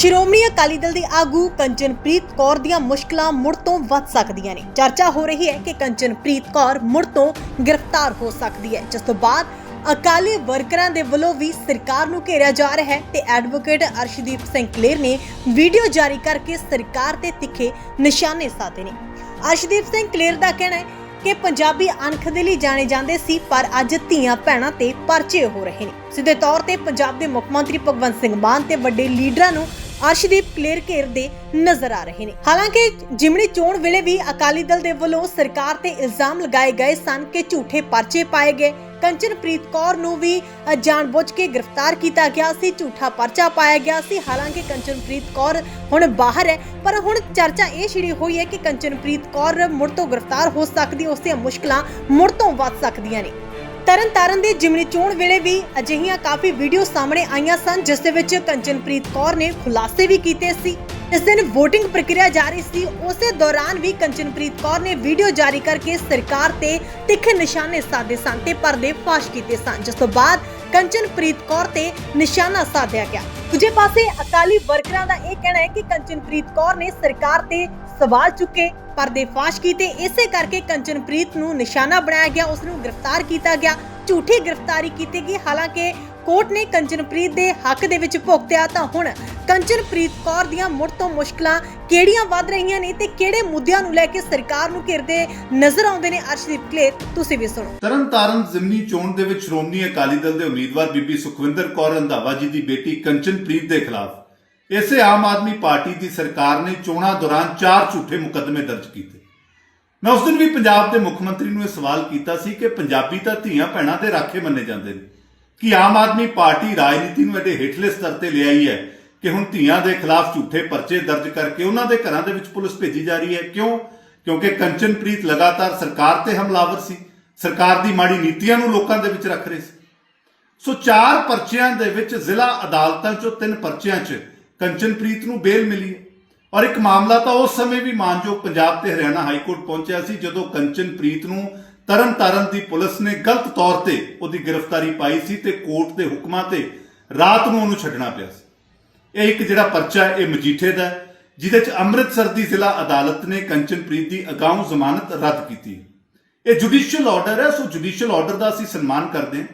ਸ਼੍ਰੋਮਣੀ ਅਕਾਲੀ ਦਲ ਦੇ ਆਗੂ ਕੰਚਨਪ੍ਰੀਤ ਕੌਰ ਦੀਆਂ ਮੁਸ਼ਕਲਾਂ ਮੁੜ ਤੋਂ ਵੱਧ ਸਕਦੀਆਂ ਨੇ। ਚਰਚਾ ਹੋ ਰਹੀ ਹੈ ਕਿ ਕੰਚਨਪ੍ਰੀਤ ਕੌਰ ਮੁੜ ਤੋਂ ਗ੍ਰਿਫਤਾਰ ਹੋ ਸਕਦੀ ਹੈ। ਜਿਸ ਤੋਂ ਬਾਅਦ ਅਕਾਲੀ ਵਰਕਰਾਂ ਦੇ ਵੱਲੋਂ ਵੀ ਸਰਕਾਰ ਨੂੰ ਘੇਰਿਆ ਜਾ ਰਿਹਾ ਹੈ ਤੇ ਐਡਵੋਕੇਟ ਅਰਸ਼ਦੀਪ ਸਿੰਘ ਕਲੇਰ ਨੇ ਵੀਡੀਓ ਜਾਰੀ ਕਰਕੇ ਸਰਕਾਰ ਤੇ ਤਿੱਖੇ ਨਿਸ਼ਾਨੇ ਸਾਧੇ ਨੇ। ਅਰਸ਼ਦੀਪ ਸਿੰਘ ਕਲੇਰ ਦਾ ਕਹਿਣਾ ਹੈ ਕਿ ਪੰਜਾਬੀ ਅਣਖ ਦੇ ਲਈ ਜਾਣੇ ਜਾਂਦੇ ਸੀ, ਪਰ ਅੱਜ ਧੀਆਂ ਭੈਣਾਂ ਤੇ ਪਰਚੇ ਹੋ ਰਹੇ ਨੇ। ਸਿੱਧੇ ਤੌਰ ਤੇ ਪੰਜਾਬ ਦੇ ਮੁੱਖ ਮੰਤਰੀ ਭਗਵੰਤ ਸਿੰਘ ਮਾਨ ਤੇ ਵੱਡੇ ਲੀਡਰਾਂ ਨੂੰ ਅਰਸ਼ਦੀਪ ਕਲੇਰ ਘੇਰਦੇ ਨਜ਼ਰ ਆ ਰਹੇ ਨੇ। ਹਾਲਾਂਕਿ ਜਿਮਣੀ ਚੋਣ ਵੇਲੇ ਵੀ ਅਕਾਲੀ ਦਲ ਦੇ ਵੱਲੋਂ ਸਰਕਾਰ ਤੇ ਇਲਜ਼ਾਮ ਲਗਾਏ ਗਏ ਸਨ ਕਿ ਝੂਠੇ ਪਰਚੇ ਪਾਏ ਗਏ। ਕੰਚਨਪ੍ਰੀਤ ਕੌਰ ਨੂੰ ਵੀ ਅ, ਜਾਣਬੁੱਝ ਕੇ ਗ੍ਰਿਫਤਾਰ ਕੀਤਾ ਗਿਆ ਸੀ ਝੂਠਾ ਪਰਚਾ ਪਾਇਆ ਗਿਆ ਸੀ। ਹਾਲਾਂਕਿ ਕੰਚਨਪ੍ਰੀਤ ਕੌਰ ਹੁਣ ਬਾਹਰ ਹੈ ਪਰ ਹੁਣ ਚਰਚਾ ਇਹ ਛਿੜੀ ਹੋਈ ਹੈ ਕਿ ਕੰਚਨਪ੍ਰੀਤ ਕੌਰ ਮੁੜ ਤੋਂ ਗ੍ਰਿਫਤਾਰ ਹੋ ਸਕਦੀ ਹੈ ਉਸ ਦੀਆਂ ਮੁਸ਼ਕਲਾਂ ਮੁੜ ਤੋਂ ਵੱਧ ਸਕਦੀਆਂ ਨੇ। ਤਰਨ ਤਾਰਨ ਜਿਮਨੀ ਚੋਣ ਵੇਲੇ ਵੀ ਅਜਿਹੀਆਂ ਕਾਫੀ ਵੀਡੀਓ ਸਾਹਮਣੇ ਆਈਆਂ ਸਨ, ਜਿਸ ਦੇ ਵਿੱਚ ਕੰਚਨਪ੍ਰੀਤ ਕੌਰ ਨੇ ਖੁਲਾਸੇ ਵੀ ਕੀਤੇ ਸੀ। ਇਸ ਦਿਨ VOTING ਪ੍ਰਕਿਰਿਆ ਜਾਰੀ ਸੀ। ਉਸੇ ਦੌਰਾਨ ਵੀ ਕੰਚਨਪ੍ਰੀਤ ਕੌਰ ਨੇ ਵੀਡੀਓ ਜਾਰੀ ਕਰਕੇ ਸਰਕਾਰ ਤੇ ਤਿੱਖੇ ਨਿਸ਼ਾਨੇ ਸਾਧੇ ਸਨ ਤੇ ਪਰਦੇ ਫਾਸ਼ ਕੀਤੇ ਸਨ, ਜਿਸ ਤੋਂ ਬਾਅਦ ਕੰਚਨਪ੍ਰੀਤ ਕੌਰ ਤੇ ਨਿਸ਼ਾਨਾ ਸਾਧਿਆ ਗਿਆ। ਦੂਜੇ ਪਾਸੇ ਅਕਾਲੀ ਵਰਕਰਾਂ ਦਾ ਇਹ ਕਹਿਣਾ ਹੈ ਕਿ ਕੰਚਨਪ੍ਰੀਤ ਕੌਰ ਨੇ ਸਰਕਾਰ ਤੇ ਸਵਾਲ ਚੁੱਕੇ ਪਰਦੇ ਫਾਸ਼ ਕੀਤੇ। ਇਸੇ ਕਰਕੇ ਕੰਚਨਪ੍ਰੀਤ ਨੂੰ ਨਿਸ਼ਾਨਾ ਬਣਾਇਆ ਗਿਆ, ਉਸ ਨੂੰ ਗ੍ਰਿਫਤਾਰ ਕੀਤਾ ਗਿਆ, ਝੂਠੀ ਗ੍ਰਿਫਤਾਰੀ ਕੀਤੀ ਗਈ। ਹਾਲਾਂਕਿ ਕੋਰਟ ਨੇ ਕੰਚਨਪ੍ਰੀਤ ਦੇ ਹੱਕ ਦੇ ਵਿੱਚ ਭੁਗਤਿਆ, ਤਾਂ ਹੁਣ ਕੰਚਨਪ੍ਰੀਤ ਕੌਰ ਦੀਆਂ ਮੁੜ ਤੋਂ ਮੁਸ਼ਕਲਾਂ ਕਿਹੜੀਆਂ ਵੱਧ ਰਹੀਆਂ ਨੇ ਤੇ ਕਿਹੜੇ ਮੁੱਦਿਆਂ ਨੂੰ ਲੈ ਕੇ ਸਰਕਾਰ ਨੂੰ ਘਿਰਦੇ ਨਜ਼ਰ ਆਉਂਦੇ ਨੇ? ਅਰਸ਼ਦੀਪ ਕਲੇਰ, ਤੁਸੀਂ ਵੀ ਸੁਣੋ। ਤਰਨਤਾਰਨ ਜ਼ਿਮਨੀ ਚੋਣ ਦੇ ਵਿੱਚ ਸ਼੍ਰੋਮਣੀ ਅਕਾਲੀ ਦਲ ਦੇ ਉਮੀਦਵਾਰ ਬੀਬੀ ਸੁਖਵਿੰਦਰ ਕੌਰ ਰੰਧਾਵਾ ਜੀ ਦੀ ਬੇਟੀ ਕੰਚਨਪ੍ਰੀਤ ਦੇ ਖਿਲਾਫ ਇਸੇ ਆਮ ਆਦਮੀ ਪਾਰਟੀ ਦੀ ਸਰਕਾਰ ਨੇ ਚੋਣਾਂ ਦੌਰਾਨ ਚਾਰ ਝੂਠੇ ਮੁਕੱਦਮੇ ਦਰਜ ਕੀਤੇ। ਮੈਂ ਉਸ ਦਿਨ ਵੀ ਪੰਜਾਬ ਦੇ ਮੁੱਖ ਮੰਤਰੀ ਨੂੰ ਇਹ ਸਵਾਲ ਕੀਤਾ ਸੀ ਕਿ ਪੰਜਾਬੀ ਤਾਂ ਧੀਆਂ ਭੈਣਾਂ ਦੇ ਰਾਖੇ ਮੰਨੇ ਜਾਂਦੇ ਨੇ। ਕਿ ਆਮ ਆਦਮੀ ਪਾਰਟੀ ਰਾਜਨੀਤੀ ਨੂੰ ਐਡੇ ਹੇਠਲੇ ਸਤਰ ਤੇ ਲਿਆਈ ਹੈ ਕਿ ਹੁਣ ਧੀਆਂ ਦੇ ਖਿਲਾਫ ਝੂਠੇ ਪਰਚੇ ਦਰਜ ਕਰਕੇ ਉਹਨਾਂ ਦੇ ਘਰਾਂ ਦੇ ਵਿੱਚ ਪੁਲਿਸ ਭੇਜੀ ਜਾ ਰਹੀ ਹੈ? ਕਿਉਂ? ਕਿਉਂਕਿ ਕੰਚਨਪ੍ਰੀਤ ਲਗਾਤਾਰ ਸਰਕਾਰ ਤੇ ਹਮਲਾਵਰ ਸੀ। ਸਰਕਾਰ ਦੀ ਮਾੜੀ ਨੀਤੀਆਂ ਨੂੰ ਲੋਕਾਂ ਦੇ ਵਿੱਚ ਰੱਖ ਰਹੇ ਸੀ। ਸੋ ਚਾਰ ਪਰਚਿਆਂ ਦੇ ਵਿੱਚ ਜ਼ਿਲ੍ਹਾ ਅਦਾਲਤਾਂ ਚੋਂ ਤਿੰਨ ਪਰਚਿਆਂ 'ਚ ਕੰਚਨਪ੍ਰੀਤ ਨੂੰ ਬੇਲ ਮਿਲੀ ਹੈ। ਔਰ ਇੱਕ ਮਾਮਲਾ ਤਾਂ ਉਸ ਸਮੇਂ ਵੀ ਮਾਨਯੋਗ ਪੰਜਾਬ ਤੇ ਹਰਿਆਣਾ ਹਾਈ ਕੋਰਟ ਪਹੁੰਚਿਆ ਸੀ ਜਦੋਂ ਕੰਚਨਪ੍ਰੀਤ ਨੂੰ ਤਰਨਤਾਰਨ ਦੀ ਪੁਲਿਸ ਨੇ ਗਲਤ ਤੌਰ ਤੇ ਉਹਦੀ ਗ੍ਰਿਫਤਾਰੀ ਪਾਈ ਸੀ ਤੇ ਕੋਰਟ ਦੇ ਹੁਕਮਾਂ ਤੇ ਰਾਤ ਨੂੰ ਉਹਨੂੰ ਛੱਡਣਾ ਪਿਆ ਸੀ। ਇਹ ਇੱਕ ਜਿਹੜਾ ਪਰਚਾ ਹੈ ਇਹ ਮਜੀਠੇ ਦਾ ਹੈ, ਜਿਹਦੇ 'ਚ ਅੰਮ੍ਰਿਤਸਰ ਦੀ ਜ਼ਿਲ੍ਹਾ ਅਦਾਲਤ ਨੇ ਕੰਚਨਪ੍ਰੀਤ ਦੀ ਅਗਾਊਂ ਜ਼ਮਾਨਤ ਰੱਦ ਕੀਤੀ ਹੈ। ਇਹ ਜੁਡੀਸ਼ੀਅਲ ਆਰਡਰ ਹੈ ਸੋ ਜੁਡੀਸ਼ੀਅਲ ਆਰਡਰ ਦਾ ਅਸੀਂ ਸਨਮਾਨ ਕਰਦੇ ਹਾਂ।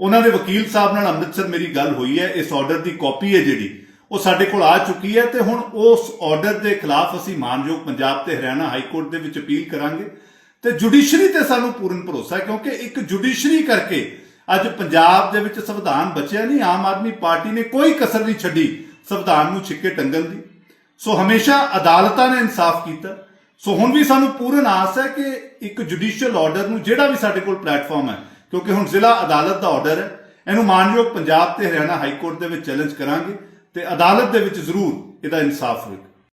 ਉਹਨਾਂ ਦੇ ਵਕੀਲ ਸਾਹਿਬ ਨਾਲ ਅੰਮ੍ਰਿਤਸਰ ਮੇਰੀ ਗੱਲ ਹੋਈ ਹੈ ਇਸ ਆਰਡਰ ਦੀ ਕਾਪੀ ਹੈ ਜਿਹੜੀ ਉਹ ਸਾਡੇ ਕੋਲ ਆ ਚੁੱਕੀ ਹੈ ਤੇ ਹੁਣ ਉਸ ਆਰਡਰ ਦੇ ਖਿਲਾਫ ਅਸੀਂ ਮਾਨਯੋਗ ਪੰਜਾਬ ਤੇ ਹਰਿਆਣਾ ਹਾਈ ਕੋਰਟ ਦੇ ਵਿੱਚ ਅਪੀਲ ਕਰਾਂਗੇ ਤੇ ਜੁਡੀਸ਼ਰੀ ਤੇ ਸਾਨੂੰ ਪੂਰਨ ਭਰੋਸਾ ਹੈ ਕਿਉਂਕਿ ਇੱਕ ਜੁਡੀਸ਼ਰੀ ਕਰਕੇ ਅੱਜ ਪੰਜਾਬ ਦੇ ਵਿੱਚ ਸੰਵਿਧਾਨ ਬਚਿਆ ਨਹੀਂ, ਆਮ ਆਦਮੀ ਪਾਰਟੀ ਨੇ ਕੋਈ ਕਸਰ ਨਹੀਂ ਛੱਡੀ ਸੰਵਿਧਾਨ ਨੂੰ ਛਿੱਕੇ ਟੰਗਣ ਦੀ। ਸੋ ਹਮੇਸ਼ਾ ਅਦਾਲਤਾਂ ਨੇ ਇਨਸਾਫ ਕੀਤਾ। ਸੋ ਹੁਣ ਵੀ ਸਾਨੂੰ ਪੂਰਨ ਆਸ ਹੈ ਕਿ ਇੱਕ ਜੁਡੀਸ਼ੀਅਲ ਆਰਡਰ ਨੂੰ ਜਿਹੜਾ ਵੀ ਸਾਡੇ ਕੋਲ ਪਲੇਟਫਾਰਮ ਹੈ, ਕਿਉਂਕਿ ਹੁਣ ਜ਼ਿਲ੍ਹਾ ਅਦਾਲਤ ਦਾ ਆਰਡਰ ਹੈ, ਇਹਨੂੰ ਮਾਨਯੋਗ ਪੰਜਾਬ ਤੇ ਹਰਿਆਣਾ ਹਾਈ ਕੋਰਟ ਦੇ ਵਿੱਚ ਚੈਲੰਜ ਕਰਾਂਗੇ। ਤੇ ਅਦਾਲਤ ਦੇ ਵਿੱਚ ਜ਼ਰੂਰ ਇਹਦਾ ਇਨਸਾਫ ਹੋਏਗਾ।